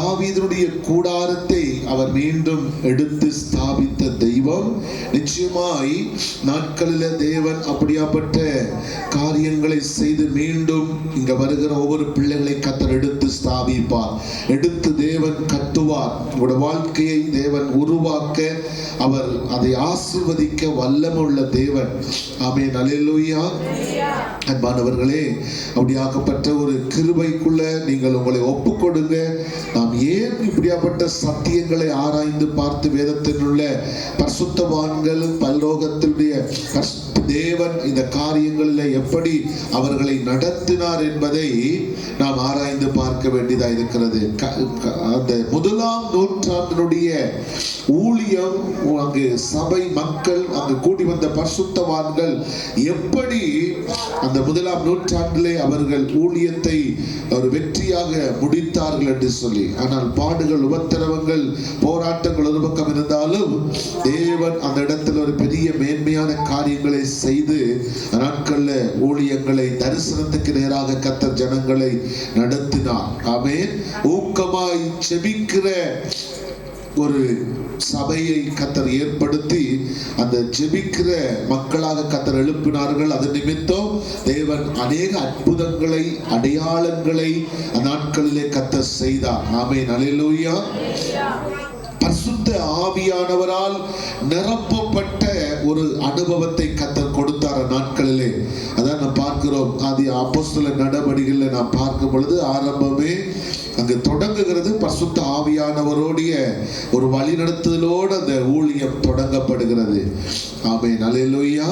தாவீதனுடைய கூடாரத்தை அவர் மீண்டும் எடுத்து ஸ்தாபித்த தெய்வம். நிச்சயமாய் நாட்களில் தேவன் அப்படியாப்பட்ட காரியங்களை செய்து மீண்டும் இங்க வருகிற ஒவ்வொரு பிள்ளைகளை கத்தர் எடுத்து ஸ்தாபிப்பார். எடுத்து தேவன் கட்டுவார் உங்களோட வாழ்க்கையை தேவன் உருவாக்க அவர் அதை ஆசிர்வதிக்க வல்லமுள்ள தேவன். ஆமே அல்லேலூயா அன்பானவர்களே அப்படியாக்கப்பட்ட ஒரு கிருபைக்குள்ள நீங்கள் உங்களை ஒப்பு கொடுங்க நாம் ஏன் இப்படியாப்பட்ட சத்தியங்களை ஆராய்ந்து பார்த்து வேதத்தில் உள்ள பரிசுத்தவான்கள் பல்லோகத்தினுடைய பரிசு- தேவன் இந்த காரியங்களில் எப்படி அவர்களை நடத்தினார் என்பதை நாம் ஆராய்ந்து பார்க்க வேண்டியதாக இருக்கிறது. க- அந்த முதலாம் நூற்றாண்டினுடைய ஊழியம் அங்கு சபை மக்கள் அங்கு கூடி வந்த பரிசுத்தவான்கள் எப்படி அந்த முதலாம் நூற்றாண்டிலே அவர்கள் ஊழியத்தை ஒரு வெற்றியாக முடித்தார்கள் என்று சொல்லி ஆனால் பாடுகள் உபத்திரவங்கள் போராட்டங்கள் ஒரு பக்கம் இருந்தாலும் தேவன் அந்த இடத்தில் ஒரு பெரிய மேன்மையான காரியங்களை செய்து நாட்கள்ல ஊழியங்களை தரிசனத்துக்கு நேராக கத்த ஜனங்களை நடத்தினார். ஆமே ஊக்கமாய் செபிக்கிற ஒரு சபையை கத்தர் ஏற்படுத்தி அந்த ஜெபிக்கிற மக்களாக கத்தர் எழுப்பினார்கள். அது நிமித்தம் தேவன் அநேக அற்புதங்களை அடையாளங்களை நாட்களிலே கத்தர் செய்தார். ஆமே அல்லேலூயா பரிசுத்த ஆவியானவரால் நிரப்பப்பட்ட ஒரு அனுபவத்தை கத்தர் கொடுத்தார் அந்நாட்களிலே அதான் நாம் பார்க்கிறோம் அது அப்போஸ்தல நடவடிக்கைகளில் நாம் பார்க்கும் பொழுது ஆரம்பமே அங்கு தொடங்குகிறது. பசுத்த ஆவியானவருடைய ஒரு வழிநடத்துதலோடு அந்த ஊழியம் தொடங்கப்படுகிறது. ஆமே அல்லேலூயா